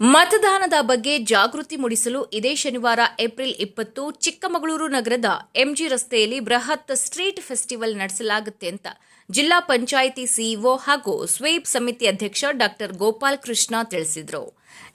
ಮತದಾನದ ಬಗ್ಗೆ ಜಾಗೃತಿ ಮೂಡಿಸಲು ಇದೇ ಶನಿವಾರ ಏಪ್ರಿಲ್ ಇಪ್ಪತ್ತು ಚಿಕ್ಕಮಗಳೂರು ನಗರದ ಎಂಜಿ ರಸ್ತೆಯಲ್ಲಿ ಬೃಹತ್ ಸ್ಟ್ರೀಟ್ ಫೆಸ್ಟಿವಲ್ ನಡೆಸಲಾಗುತ್ತೆ ಅಂತ ಜಿಲ್ಲಾ ಪಂಚಾಯಿತಿ ಸಿಇಒ ಹಾಗೂ ಸ್ವೀಪ್ ಸಮಿತಿ ಅಧ್ಯಕ್ಷ ಡಾಕ್ಟರ್ ಗೋಪಾಲ್ ಕೃಷ್ಣ ತಿಳಿಸಿದರು.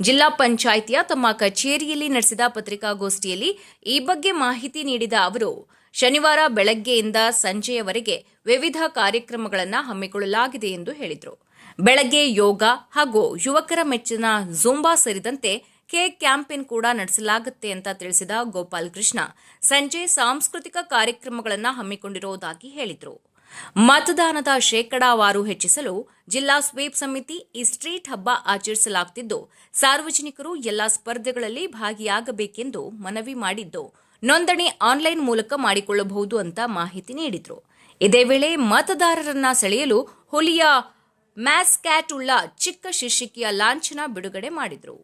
ಜಿಲ್ಲಾ ಪಂಚಾಯಿತಿಯ ತಮ್ಮ ಕಚೇರಿಯಲ್ಲಿ ನಡೆಸಿದ ಪತ್ರಿಕಾಗೋಷ್ಠಿಯಲ್ಲಿ ಈ ಬಗ್ಗೆ ಮಾಹಿತಿ ನೀಡಿದ ಅವರು, ಶನಿವಾರ ಬೆಳಗ್ಗೆಯಿಂದ ಸಂಜೆಯವರೆಗೆ ವಿವಿಧ ಕಾರ್ಯಕ್ರಮಗಳನ್ನು ಹಮ್ಮಿಕೊಳ್ಳಲಾಗಿದೆ ಎಂದು ಹೇಳಿದರು. ಬೆಳಗ್ಗೆ ಯೋಗ ಹಾಗೂ ಯುವಕರ ಮೆಚ್ಚಿನ ಝೂಂಬಾ ಸೇರಿದಂತೆ ಕೇಕ್ ಕ್ಯಾಂಪೇನ್ ಕೂಡ ನಡೆಸಲಾಗುತ್ತೆ ಅಂತ ತಿಳಿಸಿದ ಗೋಪಾಲ್ ಕೃಷ್ಣ. ಸಂಜೆ ಸಾಂಸ್ಕೃತಿಕ ಕಾರ್ಯಕ್ರಮಗಳನ್ನು ಹಮ್ಮಿಕೊಂಡಿರುವುದಾಗಿ ಹೇಳಿದರು. ಮತದಾನದ ಶೇಕಡಾವಾರು ಹೆಚ್ಚಿಸಲು ಜಿಲ್ಲಾ ಸ್ವೀಪ್ ಸಮಿತಿ ಈ ಸ್ಟ್ರೀಟ್ ಹಬ್ಬ ಆಚರಿಸಲಾಗುತ್ತಿದ್ದು ಸಾರ್ವಜನಿಕರು ಎಲ್ಲಾ ಸ್ಪರ್ಧೆಗಳಲ್ಲಿ ಭಾಗಿಯಾಗಬೇಕೆಂದು ಮನವಿ ಮಾಡಿದ್ದು. ನೋಂದಣಿ ಆನ್ಲೈನ್ ಮೂಲಕ ಮಾಡಿಕೊಳ್ಳಬಹುದು ಅಂತ ಮಾಹಿತಿ ನೀಡಿದರು. ಇದೇ ವೇಳೆ ಮತದಾರರನ್ನ ಸೆಳೆಯಲು ಹುಲಿಯ ಮ್ಯಾಸ್ಕ್ಯಾಟ್ ಉಳ್ಳ ಚಿಕ್ಕ ಶೀರ್ಷಿಕೆಯ ಲಾಂಛನ ಬಿಡುಗಡೆ ಮಾಡಿದರು.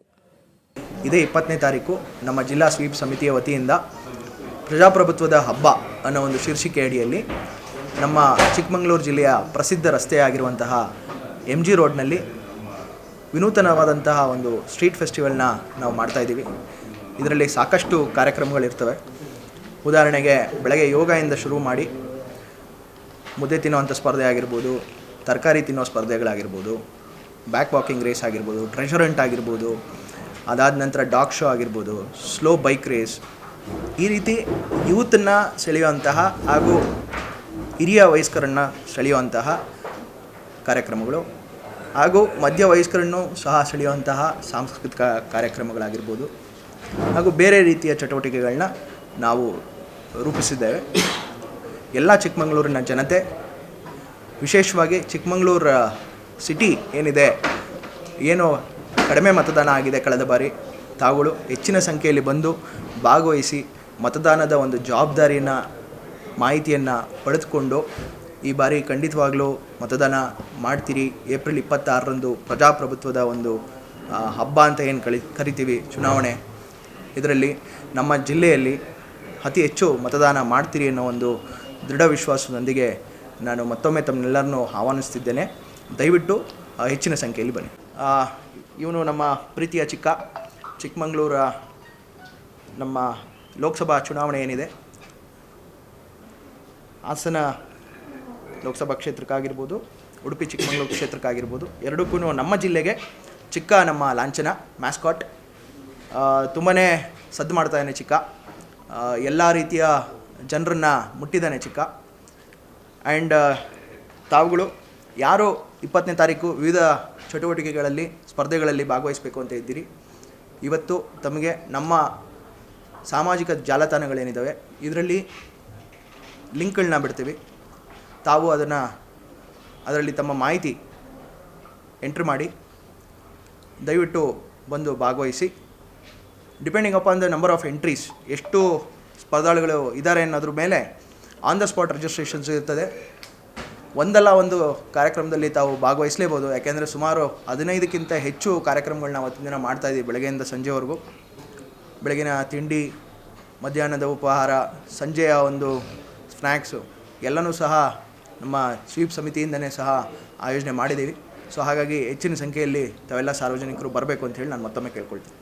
ಇದೇ ಇಪ್ಪತ್ತನೇ ತಾರೀಕು ನಮ್ಮ ಜಿಲ್ಲಾ ಸ್ವೀಪ್ ಸಮಿತಿಯ ವತಿಯಿಂದ ಪ್ರಜಾಪ್ರಭುತ್ವದ ಹಬ್ಬ ಅನ್ನೋ ಒಂದು ಶೀರ್ಷಿಕೆ ಅಡಿಯಲ್ಲಿ ನಮ್ಮ ಚಿಕ್ಕಮಗಳೂರು ಜಿಲ್ಲೆಯ ಪ್ರಸಿದ್ಧ ರಸ್ತೆಯಾಗಿರುವಂತಹ ಎಂ ಜಿ ರೋಡ್ನಲ್ಲಿ ವಿನೂತನವಾದಂತಹ ಒಂದು ಸ್ಟ್ರೀಟ್ ಫೆಸ್ಟಿವಲ್ನ ನಾವು ಮಾಡ್ತಾ ಇದ್ದೀವಿ. ಇದರಲ್ಲಿ ಸಾಕಷ್ಟು ಕಾರ್ಯಕ್ರಮಗಳಿರ್ತವೆ. ಉದಾಹರಣೆಗೆ ಬೆಳಗ್ಗೆ ಯೋಗದಿಂದ ಶುರು ಮಾಡಿ ಮುದ್ದೆ ತಿನ್ನುವಂಥ ಸ್ಪರ್ಧೆ ಆಗಿರ್ಬೋದು ತರಕಾರಿ ತಿನ್ನೋ ಸ್ಪರ್ಧೆಗಳಾಗಿರ್ಬೋದು ಬ್ಯಾಕ್ ವಾಕಿಂಗ್ ರೇಸ್ ಆಗಿರ್ಬೋದು ಟ್ರೆಷರ್ ಹಂಟ್ ಆಗಿರ್ಬೋದು, ಅದಾದ ನಂತರ ಡಾಗ್ ಶೋ ಆಗಿರ್ಬೋದು ಸ್ಲೋ ಬೈಕ್ ರೇಸ್ ಈ ರೀತಿ ಯೂತನ್ನು ಸೆಳೆಯುವಂತಹ ಹಾಗೂ ಹಿರಿಯ ವಯಸ್ಕರನ್ನು ಸೆಳೆಯುವಂತಹ ಕಾರ್ಯಕ್ರಮಗಳು ಹಾಗೂ ಮಧ್ಯ ವಯಸ್ಕರನ್ನು ಸಹ ಸೆಳೆಯುವಂತಹ ಸಾಂಸ್ಕೃತಿಕ ಕಾರ್ಯಕ್ರಮಗಳಾಗಿರ್ಬೋದು ಹಾಗೂ ಬೇರೆ ರೀತಿಯ ಚಟುವಟಿಕೆಗಳನ್ನ ನಾವು ರೂಪಿಸಿದ್ದೇವೆ. ಎಲ್ಲ ಚಿಕ್ಕಮಗಳೂರಿನ ಜನತೆ ವಿಶೇಷವಾಗಿ ಚಿಕ್ಕಮಗಳೂರು ಸಿಟಿ ಏನಿದೆ, ಏನು ಕಡಿಮೆ ಮತದಾನ ಆಗಿದೆ ಕಳೆದ ಬಾರಿ. ತಾವುಗಳು ಹೆಚ್ಚಿನ ಸಂಖ್ಯೆಯಲ್ಲಿ ಬಂದು ಭಾಗವಹಿಸಿ ಮತದಾನದ ಒಂದು ಜವಾಬ್ದಾರಿಯನ್ನು, ಮಾಹಿತಿಯನ್ನು ಪಡೆದುಕೊಂಡು ಈ ಬಾರಿ ಖಂಡಿತವಾಗಲೂ ಮತದಾನ ಮಾಡ್ತೀರಿ. ಏಪ್ರಿಲ್ ಇಪ್ಪತ್ತಾರರಂದು ಪ್ರಜಾಪ್ರಭುತ್ವದ ಒಂದು ಹಬ್ಬ ಅಂತ ಏನು ಕಳಿ, ಕರಿತೀವಿ ಚುನಾವಣೆ. ಇದರಲ್ಲಿ ನಮ್ಮ ಜಿಲ್ಲೆಯಲ್ಲಿ ಅತಿ ಹೆಚ್ಚು ಮತದಾನ ಮಾಡ್ತೀರಿ ಅನ್ನೋ ಒಂದು ದೃಢ ವಿಶ್ವಾಸದೊಂದಿಗೆ ನಾನು ಮತ್ತೊಮ್ಮೆ ತಮ್ಮನ್ನೆಲ್ಲರನ್ನೂ ಆಹ್ವಾನಿಸ್ತಿದ್ದೇನೆ. ದಯವಿಟ್ಟು ಹೆಚ್ಚಿನ ಸಂಖ್ಯೆಯಲ್ಲಿ ಬನ್ನಿ. ಇವನು ನಮ್ಮ ಪ್ರೀತಿಯ ಚಿಕ್ಕ, ಚಿಕ್ಕಮಗಳೂರ ನಮ್ಮ ಲೋಕಸಭಾ ಚುನಾವಣೆ ಏನಿದೆ? ಹಾಸನ ಲೋಕಸಭಾ ಕ್ಷೇತ್ರಕ್ಕಾಗಿರ್ಬೋದು, ಉಡುಪಿ ಚಿಕ್ಕಮಗಳೂರು ಕ್ಷೇತ್ರಕ್ಕಾಗಿರ್ಬೋದು ಎರಡಕ್ಕೂ ನಮ್ಮ ಜಿಲ್ಲೆಗೆ ಚಿಕ್ಕ ನಮ್ಮ ಲಾಂಛನ, ಮ್ಯಾಸ್ಕಾಟ್. ತುಂಬಾ ಸದ್ದು ಮಾಡ್ತಾಯಿದ್ದಾನೆ ಚಿಕ್ಕ. ಎಲ್ಲ ರೀತಿಯ ಜನರನ್ನು ಮುಟ್ಟಿದ್ದಾನೆ ಚಿಕ್ಕ. ಆ್ಯಂಡ್ ತಾವುಗಳು ಯಾರು ಇಪ್ಪತ್ತನೇ ತಾರೀಕು ವಿವಿಧ ಚಟುವಟಿಕೆಗಳಲ್ಲಿ, ಸ್ಪರ್ಧೆಗಳಲ್ಲಿ ಭಾಗವಹಿಸಬೇಕು ಅಂತ ಇದ್ದೀರಿ. ಇವತ್ತು ತಮಗೆ ನಮ್ಮ ಸಾಮಾಜಿಕ ಜಾಲತಾಣಗಳೇನಿದ್ದಾವೆ ಇದರಲ್ಲಿ ಲಿಂಕ್ಗಳನ್ನ ಬಿಡ್ತೀವಿ. ತಾವು ಅದನ್ನು, ಅದರಲ್ಲಿ ತಮ್ಮ ಮಾಹಿತಿ ಎಂಟ್ರಿ ಮಾಡಿ, ದಯವಿಟ್ಟು ಬಂದು ಭಾಗವಹಿಸಿ. Depending upon the number of entries, ಎಷ್ಟು ಸ್ಪರ್ಧಾಳುಗಳು ಇದ್ದಾರೆ ಅನ್ನೋದ್ರ ಮೇಲೆ ಆನ್ ದ ಸ್ಪಾಟ್ ರಿಜಿಸ್ಟ್ರೇಷನ್ಸ್ ಇರ್ತದೆ. ಒಂದಲ್ಲ ಒಂದು ಕಾರ್ಯಕ್ರಮದಲ್ಲಿ ತಾವು ಭಾಗವಹಿಸಲೇಬೋದು. ಯಾಕೆಂದರೆ ಸುಮಾರು ಹದಿನೈದಕ್ಕಿಂತ ಹೆಚ್ಚು ಕಾರ್ಯಕ್ರಮಗಳನ್ನ ಅವತ್ತಿನ ದಿನ ಮಾಡ್ತಾಯಿದ್ದೀವಿ ಬೆಳಗ್ಗೆಯಿಂದ ಸಂಜೆವರೆಗೂ. ಬೆಳಗಿನ ತಿಂಡಿ, ಮಧ್ಯಾಹ್ನದ ಉಪಹಾರ, ಸಂಜೆಯ ಒಂದು ಸ್ನ್ಯಾಕ್ಸು ಎಲ್ಲನೂ ಸಹ ನಮ್ಮ ಸ್ವೀಪ್ ಸಮಿತಿಯಿಂದನೇ ಸಹ ಆಯೋಜನೆ ಮಾಡಿದ್ದೀವಿ. ಸೊ ಹಾಗಾಗಿ ಹೆಚ್ಚಿನ ಸಂಖ್ಯೆಯಲ್ಲಿ ತಾವೆಲ್ಲ ಸಾರ್ವಜನಿಕರು ಬರಬೇಕು ಅಂತ ಹೇಳಿ ನಾನು ಮತ್ತೊಮ್ಮೆ ಕೇಳ್ಕೊಳ್ತೀನಿ.